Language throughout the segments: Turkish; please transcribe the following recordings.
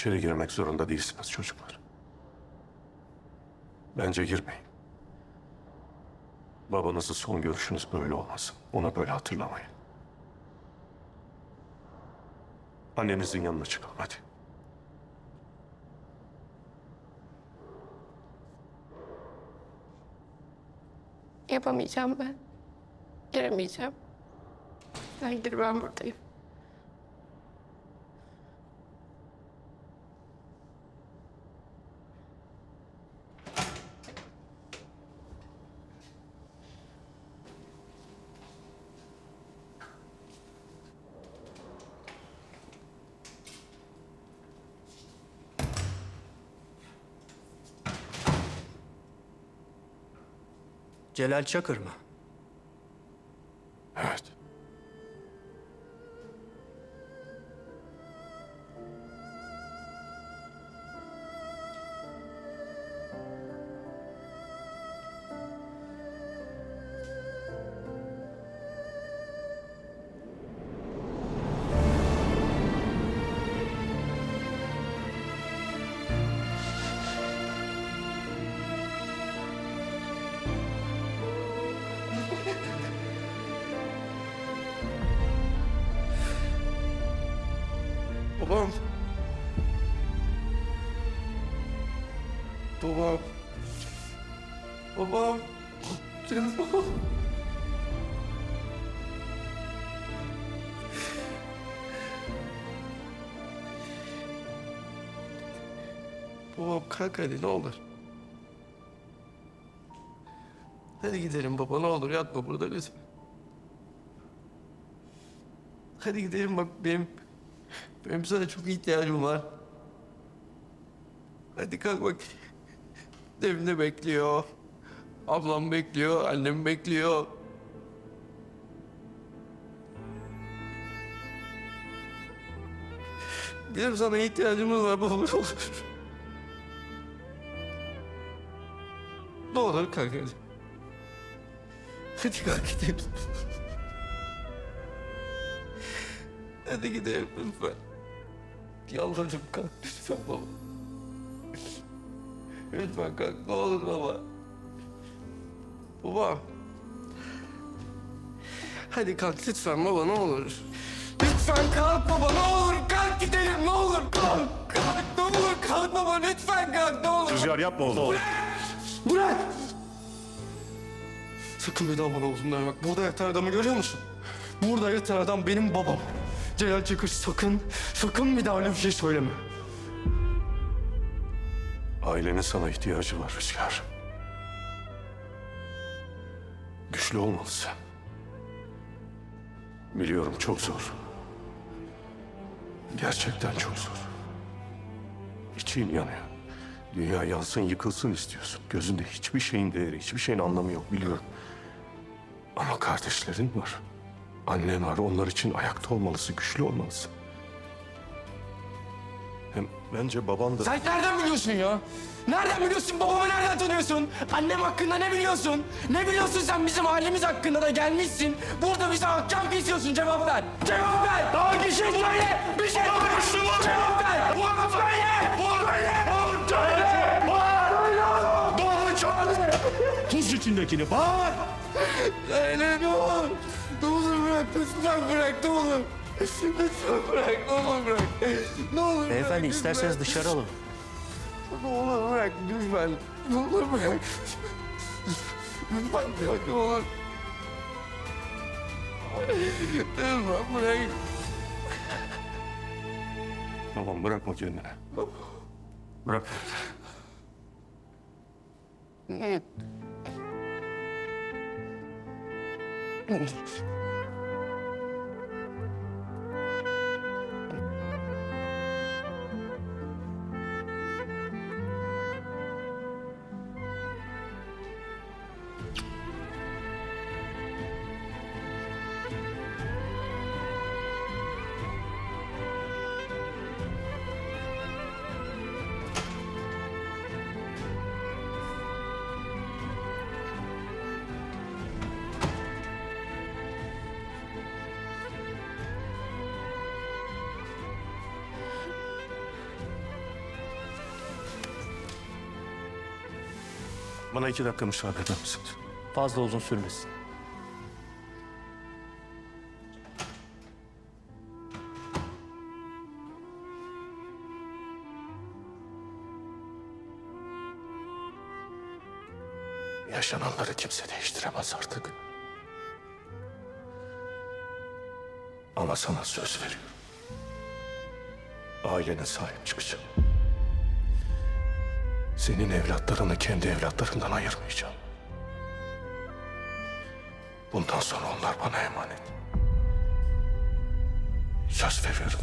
İçeri girmek zorunda değilsiniz çocuklar. Bence girmeyin. Babanızı son görüşünüz böyle olmasın. Ona böyle hatırlamayın. Annenizin yanına çıkalım hadi. Yapamayacağım ben. Giremeyeceğim. Ben buradayım. Celal Çakır mı? Babam. Babam. Babam. Canım babam. Babam kalk hadi ne olur. Hadi gidelim baba ne olur yatma burada lütfen. Hadi gidelim bak benim benim sana çok ihtiyacım var. Hadi kalk bak. Evimde bekliyor. Ablam bekliyor, annem bekliyor. Bilirim sana ihtiyacımız var baba ne olur. Ne kalk hadi. Hadi kalk gidelim. Hadi gidelim lütfen. Yalvarırım kalk lütfen baba. Lütfen kalk ne olur baba. Baba. Hadi kalk lütfen baba ne olur. Lütfen kalk baba ne olur kalk gidelim ne olur kalk. Kalk ne olur kalk baba lütfen kalk ne olur. Rüzgar yapma oğlum. Bırak! Sakın bir daha bana oğlum deme bak. Burada yatan adamı görüyor musun? Burada yatan adam benim babam. Celal Çakır sakın, sakın bir daha öyle bir şey söyleme. Ailenin sana ihtiyacı var Rüzgar. Güçlü olmalısın. Biliyorum çok zor. Gerçekten çok zor. İçin yanıyor. Dünya yansın yıkılsın istiyorsun. Gözünde hiçbir şeyin değeri, hiçbir şeyin anlamı yok biliyorum. Ama kardeşlerin var. Annen var. Onlar için ayakta olmalısın, güçlü olmalısın. Hem bence baban da... Sen nereden biliyorsun ya? Nereden biliyorsun? Babamı nereden tanıyorsun? Annem hakkında ne biliyorsun? Ne biliyorsun sen bizim ailemiz hakkında da gelmişsin. Burada bize ahkam kesiyorsun. Cevap ver. Cevap ver. Daha bir şey söyle. Bir şey söyle. Cevap ver. Bunu söyle. Bunu söyle. Bunu söyle. Bunu söyle. Tuz içindekini bağır! Söyle ne olur bırak lütfen bırak ne olur. Lütfen bırak ne olur bırak. Ne olur Beyefendi bırak, isterseniz lütfen. dışarı alın. Ne olur bırak lütfen. Ne olur bırak. Lütfen bırak ne olur. Lütfen bırak. Tamam bırakma kendini. Bırak. Bırak. Bana iki dakika müsaade eder misiniz? Fazla uzun sürmesin. Yaşananları kimse değiştiremez artık. Ama sana söz veriyorum. Ailene sahip çıkacağım. Senin evlatlarını kendi evlatlarından ayırmayacağım. Bundan sonra onlar bana emanet. Söz veriyorum.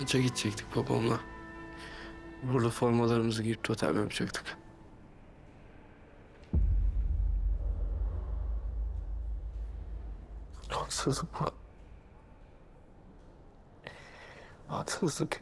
Maça gidecektik babamla. Burada formalarımızı giyip totem yapacaktık. Haksızlık bu. Haksızlık.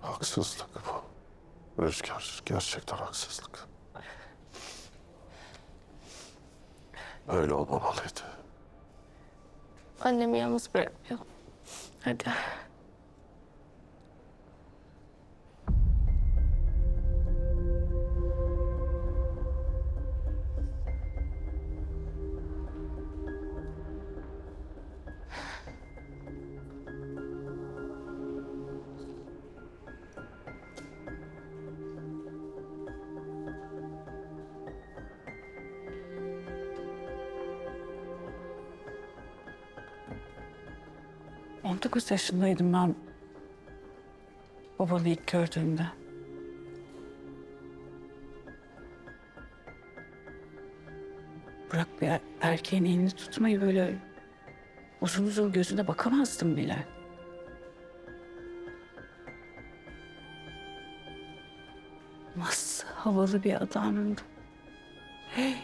Haksızlık bu. Rüzgar, gerçekten haksızlık. Böyle olmamalıydı. Annemi yalnız bırakmayalım. Hadi. On dokuz yaşındaydım ben babanı ilk gördüğümde. Bırak bir er- erkeğin elini tutmayı böyle uzun uzun gözüne bakamazdım bile. Nasıl havalı bir adamdı. Hey.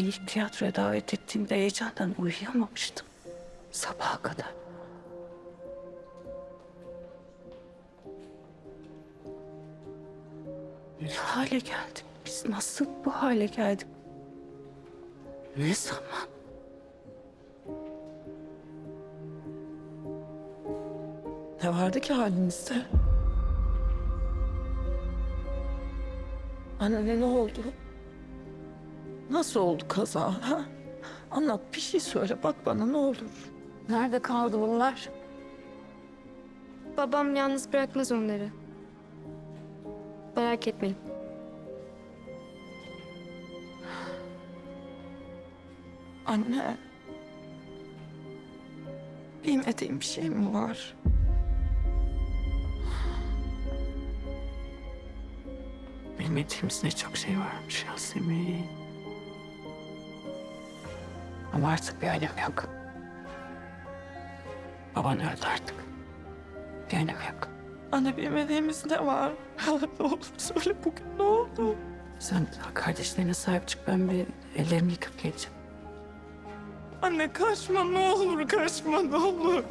Beni ilk tiyatroya davet ettiğinde heyecandan uyuyamamıştım. Sabaha kadar. Ne hale geldik? Biz nasıl bu hale geldik? Ne zaman? Ne vardı ki halinizde? Anne ne oldu? Nasıl oldu kaza? Ha? Anlat bir şey söyle bak bana ne olur. Nerede kaldı bunlar? Babam yalnız bırakmaz onları. Merak etmeyin. Anne. Bilmediğim bir şey mi var? Bilmediğimiz ne çok şey varmış Yasemin. Ama artık bir önemi yok. Baban öldü artık. Bir önemi yok. Anne bilmediğimiz ne var? ne olur söyle bugün ne oldu? Sen kardeşlerine sahip çık. Ben bir ellerimi yıkıp geleceğim. Anne kaçma ne olur kaçma ne olur.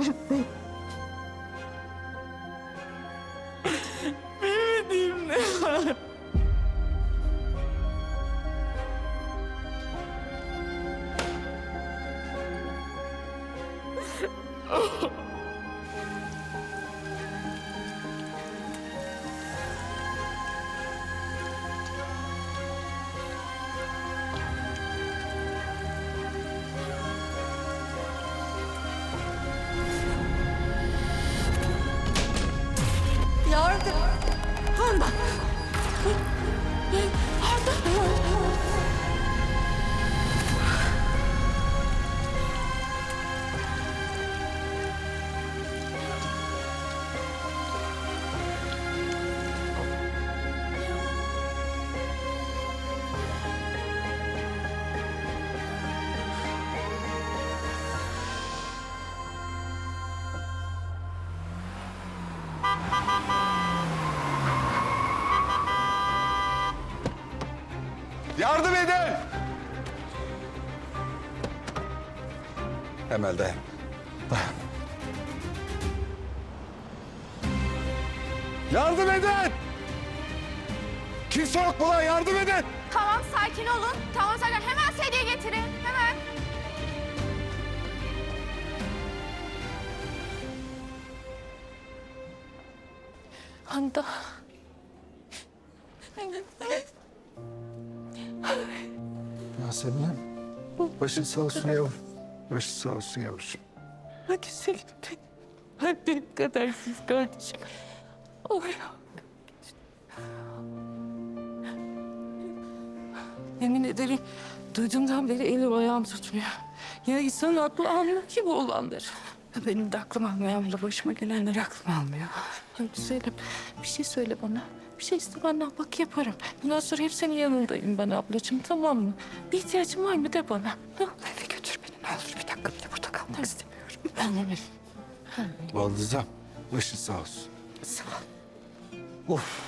Oh. Yardım edin! Emel dayan. Dayan. Yardım edin! Kimse yok mu lan? Yardım edin! Tamam sakin olun. Tamam sakin. Hemen sedye getirin. Hemen. Anda. Yasemin, başın sağ olsun yavrum. Başın sağ olsun yavrum. Hadi Selim Bey. Ben benim kadar siz kardeşim. Oy. Yemin ederim duyduğumdan beri elim ayağım tutmuyor. Ya insan aklı almıyor ki bu olanları. Benim de aklım almıyor abla. Başıma gelenler aklım almıyor. Hadi Selim bir şey söyle bana. Bir şey iste benden bak yaparım. Bundan sonra hep senin yanındayım ben ablacığım tamam mı? Bir ihtiyacın var mı de bana. Eve götür beni ne olur bir dakika bile burada kalmak istemiyorum. Anladım. Baldızım, başın sağ olsun. Sağ ol. Of.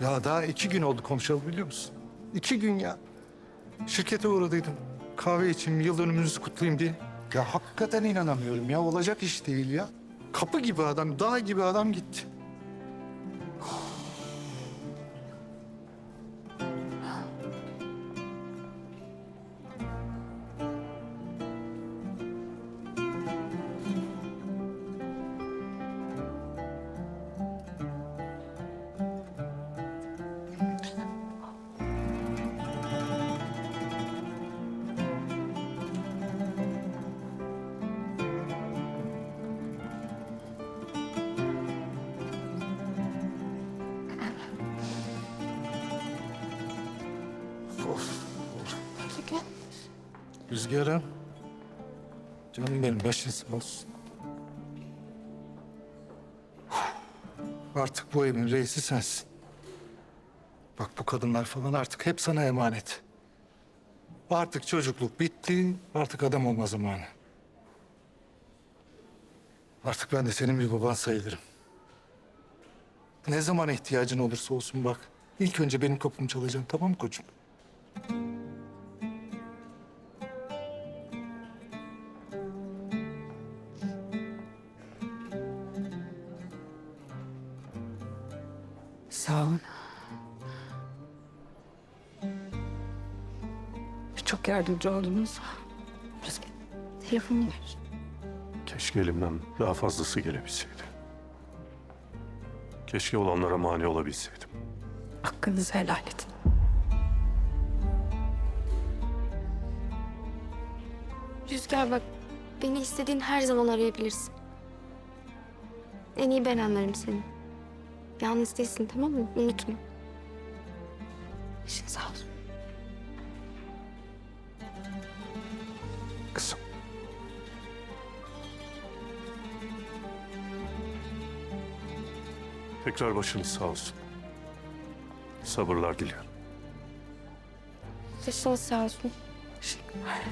Ya daha iki gün oldu konuşalım biliyor musun? İki gün ya. Şirkete uğradıydım. Kahve için yıl dönümünüzü kutlayayım diye. Ya hakikaten inanamıyorum ya. Olacak iş değil ya. Kapı gibi adam, dağ gibi adam gitti. Rüzgar'ım. Canım benim başın sağ olsun. Artık bu evin reisi sensin. Bak bu kadınlar falan artık hep sana emanet. Artık çocukluk bitti, artık adam olma zamanı. Artık ben de senin bir baban sayılırım. Ne zaman ihtiyacın olursa olsun bak. İlk önce benim kapımı çalacaksın tamam mı koçum? Çok yardımcı oldunuz. Telefonunu ver. Keşke elimden daha fazlası gelebilseydi. Keşke olanlara mani olabilseydim. Hakkınızı helal edin. Rüzgar bak. Beni istediğin her zaman arayabilirsin. En iyi ben anlarım seni. Yalnız değilsin tamam mı? Unutma. İşin sağ olsun. Kızım. Tekrar başınız sağ olsun. Sabırlar diliyorum. Başınız sağ olsun. Teşekkürler.